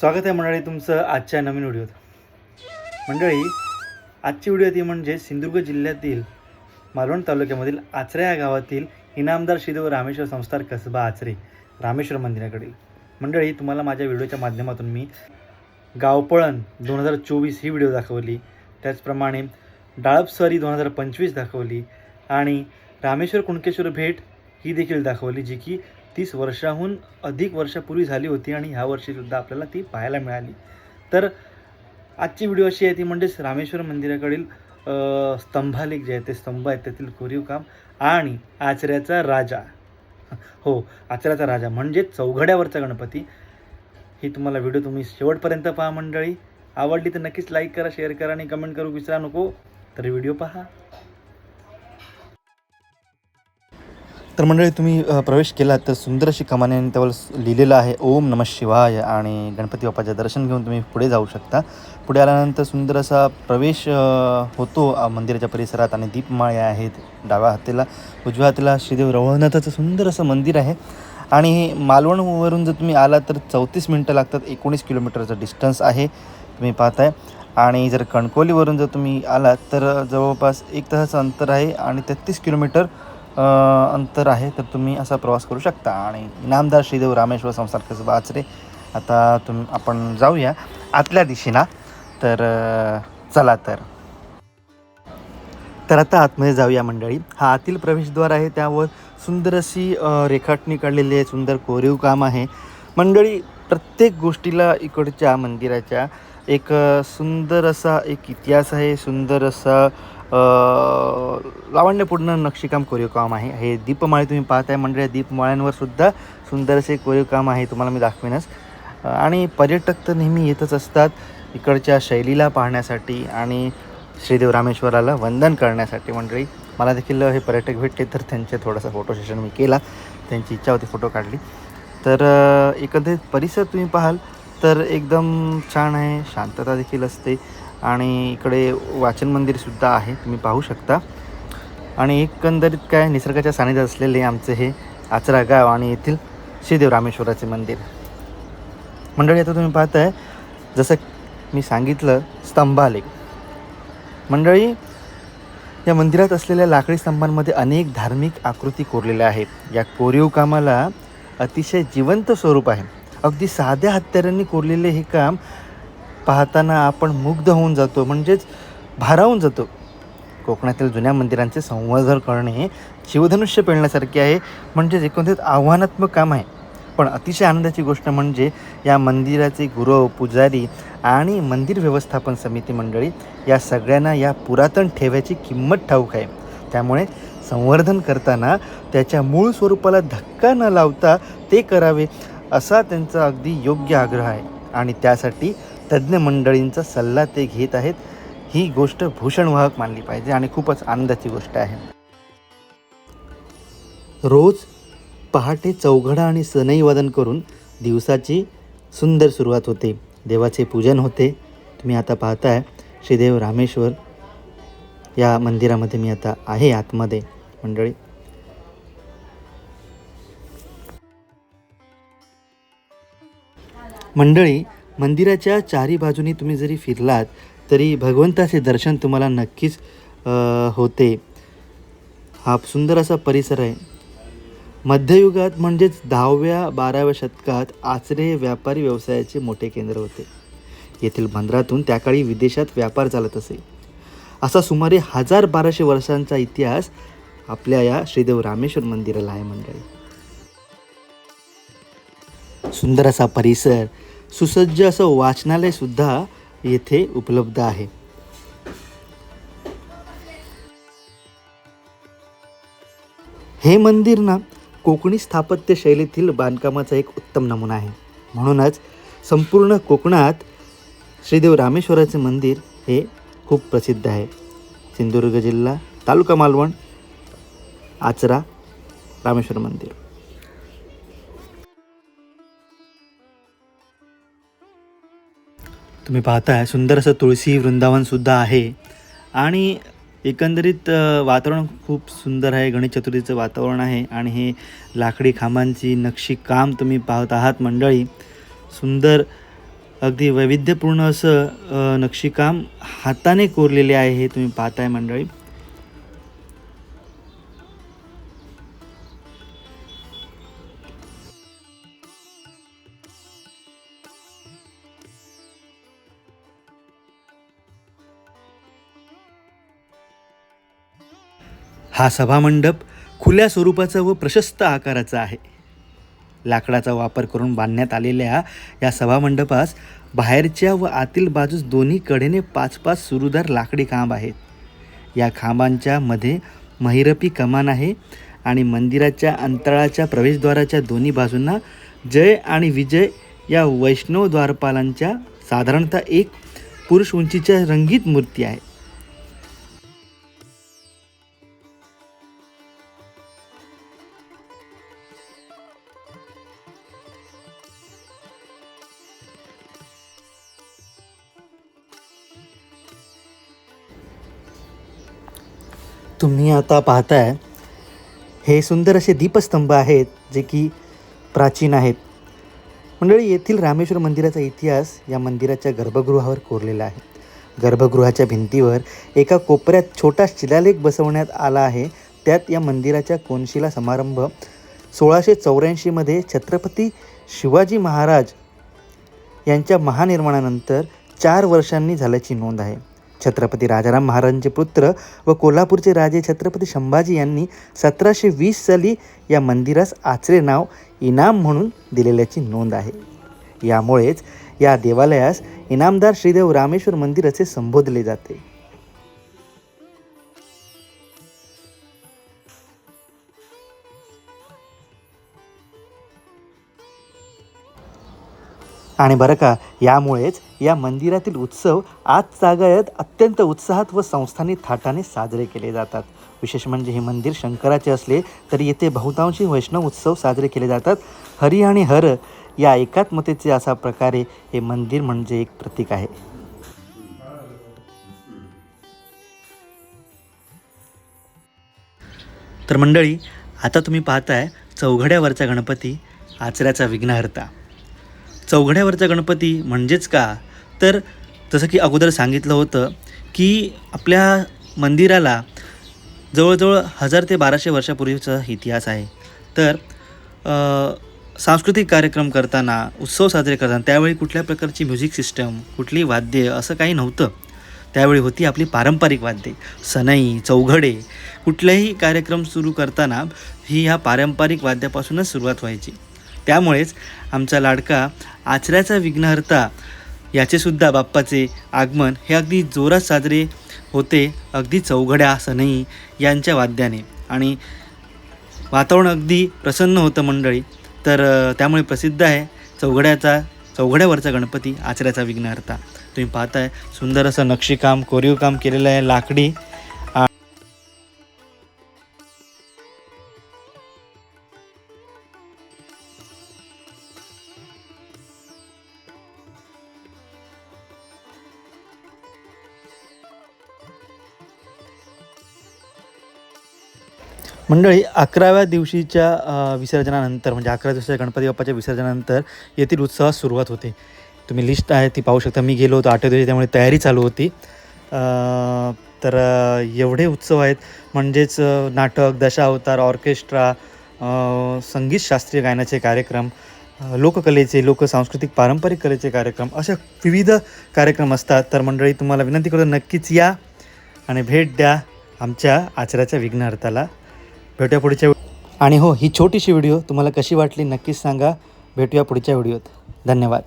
स्वागत आहे मंडळी तुमचं आजच्या नवीन व्हिडिओत. मंडळी आजची व्हिडिओ ती म्हणजे सिंधुदुर्ग जिल्ह्यातील मालवण तालुक्यामधील आचरे या गावातील इनामदार श्रीदेव रामेश्वर संस्थार कसबा आचरे रामेश्वर मंदिराकडील. मंडळी तुम्हाला माझ्या व्हिडिओच्या माध्यमातून मी गावपळण दोन हजार चोवीस ही व्हिडिओ दाखवली. त्याचप्रमाणे डाळपसरी दोन हजार पंचवीस दाखवली आणि रामेश्वर कुणकेश्वर भेट ही देखील दाखवली जी की तीस वर्षाहून अधिक वर्षापूर्वी झाली होती आणि ह्या वर्षीसुद्धा आपल्याला ती पाहायला मिळाली. तर आजची व्हिडिओ अशी आहे ती म्हणजेच रामेश्वर मंदिराकडील स्तंभालेख जे आहे ते स्तंभ आहेत त्यातील कोरीव काम आणि आचऱ्याचा राजा. हो आचऱ्याचा राजा म्हणजे चौघड्यावरचा गणपती. ही तुम्हाला व्हिडिओ तुम्ही शेवटपर्यंत पहा मंडळी. आवडली तर नक्कीच लाईक करा शेअर करा आणि कमेंट करू. विसरा नको तर व्हिडिओ पहा. तर मंडळी तुम्ही प्रवेश केलात तर सुंदर अशी कमानी त्यावर लिहिलेलं आहे ओम नम शिवाय आणि गणपती बाप्पाचे दर्शन घेऊन तुम्ही पुढे जाऊ शकता. पुढे आल्यानंतर सुंदर असा प्रवेश होतो मंदिराच्या परिसरात आणि दीपमाळे आहेत डाव्या हातीला उजव्या हातीला श्रीदेव रवळनाथाचं सुंदर असं मंदिर आहे. आणि मालवणवरून जर तुम्ही आलात तर चौतीस मिनटं लागतात एकोणीस किलोमीटरचं डिस्टन्स आहे तुम्ही पाहताय. आणि जर कणकोलीवरून जर तुम्ही आलात तर जवळपास एक तासाचं अंतर आहे आणि तेहतीस किलोमीटर अंतर आहे तर तुम्ही असा प्रवास करू शकता. आणि इनामदार श्रीदेव रामेश्वर संस्थान कसबा आचरे आता तुम आपण जाऊया आतल्या दिशेला. तर चला तर. तर आता आतमध्ये जाऊया मंडळी. हा आतील प्रवेशद्वार आहे त्यावर सुंदर अशी रेखाटणी काढलेली आहे सुंदर कोरीव काम आहे. मंडळी प्रत्येक गोष्टीला इकडच्या मंदिराच्या एक सुंदर असा एक इतिहास आहे सुंदर असा लावण्यपूर्ण नक्षीकाम कोरीव काम आहे. हे दीपमाळे तुम्ही पाहताय. मंडळी दीपमाळ्यांवर सुद्धा सुंदर असे कोरीव काम आहे तुम्हाला मी दाखवेनच. आणि पर्यटक तर नेहमी येतच असतात इकडच्या शैलीला पाहण्यासाठी आणि श्रीदेव रामेश्वराला वंदन करण्यासाठी मंडळी. मला देखील हे पर्यटक भेटले तर त्यांचे थोडासा फोटो सेशन मी केला. त्यांची इच्छा होती फोटो काढली. तर एकंदरीत परिसर तुम्ही पाहाल तर एकदम छान आहे. शांतता देखील असते. आणि इकडे वाचन मंदिरसुद्धा आहे तुम्ही पाहू शकता. आणि एकंदरीत काय निसर्गाच्या सानिध्यात असलेले आमचे हे आचरा गाव आणि येथील श्रीदेव रामेश्वराचे मंदिर. मंडळी आता तुम्ही पाहताय जसं मी सांगितलं स्तंभालेख. मंडळी या मंदिरात असलेल्या लाकडी स्तंभांमध्ये अनेक धार्मिक आकृती कोरलेल्या आहेत. या कोरीव कामाला अतिशय जिवंत स्वरूप आहे. अगदी साध्या हत्यारांनी कोरलेले हे काम पाहताना आपण मुग्ध होऊन जातो म्हणजेच भारावून जातो. कोकणातील जुन्या मंदिरांचे संवर्धन करणे शिवधनुष्य पेलण्यासारखे आहे म्हणजेच एकंदरीत आव्हानात्मक काम आहे. पण अतिशय आनंदाची गोष्ट म्हणजे या मंदिराचे गुरव पुजारी आणि मंदिर व्यवस्थापन समिती मंडळी या सगळ्यांना या पुरातन ठेव्याची किंमत ठाऊक आहे. त्यामुळे संवर्धन करताना त्याच्या मूळ स्वरूपाला धक्का न लावता ते करावे असा त्यांचा अगदी योग्य आग्रह आहे. आणि त्यासाठी तज्ज्ञ मंडळींचा सल्ला ते घेत आहेत. ही गोष्ट भूषणवाहक मानली पाहिजे आणि खूपच आनंदाची गोष्ट आहे. रोज पहाटे चौघडा आणि सनई वादन करून दिवसाची सुंदर सुरुवात होते. देवाचे पूजन होते. तुम्ही आता पाहताय श्रीदेव रामेश्वर या मंदिरामध्ये मी आता आहे आतमध्ये. मंडळी. मंडळी मंदिराच्या चारी बाजूनी तुम्ही जरी फिरलात तरी भगवंताचे दर्शन तुम्हाला नक्कीच होते. हा सुंदर असा परिसर आहे. मध्ययुगात म्हणजेच दहाव्या बाराव्या शतकात आचरे व्यापारी व्यवसायाचे मोठे केंद्र होते. येथील बंदरातून त्या काळी विदेशात व्यापार चालत असे. असा सुमारे हजार बाराशे वर्षांचा इतिहास आपल्या या श्रीदेव रामेश्वर मंदिराला आहे मंडळी. सुंदर असा परिसर सुसज्ज असं वाचनालय सुद्धा येथे उपलब्ध आहे. हे मंदिर ना कोकणी स्थापत्य शैलीतील बांधकामाचा एक उत्तम नमुना आहे. म्हणूनच संपूर्ण कोकणात श्रीदेव रामेश्वराचे मंदिर हे खूप प्रसिद्ध आहे. सिंधुदुर्ग जिल्हा तालुका मालवण आचरा रामेश्वर मंदिर. तुम्ही पाहताय सुंदर असं तुळशी वृंदावनसुद्धा आहे. आणि एकंदरीत वातावरण खूप सुंदर आहे गणेश चतुर्थीचं वातावरण आहे. आणि हे लाकडी खांबांची नक्षी काम तुम्ही पाहत आहात मंडळी. सुंदर अगदी वैविध्यपूर्ण असं नक्षीकाम हाताने कोरलेले आहे हे तुम्ही पाहताय मंडळी. हा सभामंडप खुल्या स्वरूपाचा व प्रशस्त आकाराचा आहे. लाकडाचा वापर करून बांधण्यात आलेल्या या सभामंडपास बाहेरच्या व आतील बाजूस दोन्ही कडेने पाच पाच सुरूदार लाकडी खांब आहेत. या खांबांच्या मध्ये महिरपी कमान आहे आणि मंदिराच्या अंतराळाच्या प्रवेशद्वाराच्या दोन्ही बाजूंना जय आणि विजय या वैष्णव द्वारपालांच्या साधारणतः एक पुरुष उंचीच्या रंगीत मूर्ती आहे. तुम्ही आता पाहताय हे सुंदर असे दीपस्तंभ आहेत जे की प्राचीन आहेत. मंडळी येथील रामेश्वर मंदिराचा इतिहास या मंदिराच्या गर्भगृहावर कोरलेला आहे. गर्भगृहाच्या भिंतीवर एका कोपऱ्यात छोटा शिलालेख बसवण्यात आला आहे. त्यात या मंदिराच्या कोनशिला समारंभ सोळाशे चौऱ्याऐंशीमध्ये छत्रपती शिवाजी महाराज यांच्या महानिर्माणानंतर चार वर्षांनी झाल्याची नोंद आहे. छत्रपती राजाराम महाराजांचे पुत्र व कोल्हापूरचे राजे छत्रपती संभाजी यांनी सतराशे वीस साली या मंदिरास आचरे नाव इनाम म्हणून दिलेल्याची नोंद आहे. यामुळेच या देवालयास इनामदार श्रीदेव रामेश्वर मंदिर असे संबोधले जाते. आणि बरं का यामुळेच या मंदिरातील उत्सव आज तागायत अत्यंत उत्साहात व संस्थानी थाटाने साजरे केले जातात. विशेष म्हणजे हे मंदिर शंकराचे असले तरी येथे बहुतांशी वैष्णव उत्सव साजरे केले जातात. हरी आणि हर या एकात्मतेचे असा प्रकारे हे मंदिर म्हणजे एक प्रतीक आहे. तर मंडळी आता तुम्ही पाहताय चौघड्यावरचा गणपती आचऱ्याचा विघ्नहर्ता. चौघड्यावरचा गणपती म्हणजेच का? तर जसं की अगोदर सांगितलं होतं की आपल्या मंदिराला जवळजवळ हजार ते बाराशे वर्षापूर्वीचा इतिहास आहे. तर सांस्कृतिक कार्यक्रम करताना उत्सव साजरे करताना त्यावेळी कुठल्या प्रकारची म्युझिक सिस्टम कुठली वाद्य असं काही नव्हतं. त्यावेळी होती आपली पारंपरिक वाद्ये. सनई चौघडे कुठलाही कार्यक्रम सुरू करताना ही ह्या पारंपरिक वाद्यापासूनच सुरुवात व्हायची. त्यामुळेच आमचा लाडका आचऱ्याचा विघ्नहर्ता याचेसुद्धा बाप्पाचे आगमन हे अगदी जोरात साजरे होते अगदी चौघड्या सनई यांच्या वाद्याने. आणि वातावरण अगदी प्रसन्न होतं मंडळी. तर त्यामुळे प्रसिद्ध आहे चौघड्याचा चौघड्यावरचा गणपती आचऱ्याचा विघ्नहर्ता. तुम्ही पाहताय सुंदर असं नक्षीकाम कोरीवकाम केलेलं आहे लाकडी. मंडळी अकराव्या दिवशीच्या विसर्जनानंतर म्हणजे अकरा दिवसाच्या गणपती बाप्पाच्या विसर्जनानंतर येथील उत्सवास सुरुवात होते. तुम्ही लिस्ट आहे ती पाहू शकता. मी गेलो होतो आठव्या दिवशी त्यामुळे तयारी चालू होती. तर एवढे उत्सव आहेत. म्हणजेच नाटक दशावतार ऑर्केस्ट्रा संगीत शास्त्रीय गायनाचे कार्यक्रम लोककलेचे लोक सांस्कृतिक पारंपरिक कलेचे कार्यक्रम अशा विविध कार्यक्रम असतात. तर मंडळी तुम्हाला विनंती करतो नक्कीच या आणि भेट द्या आमच्या आचऱ्याच्या विघ्नहर्ताला. भेटूया पुढच्या आणि हो ही छोटीशी व्हिडिओ तुम्हाला कशी वाटली नक्कीच सांगा. भेटूया पुढच्या व्हिडिओत. धन्यवाद.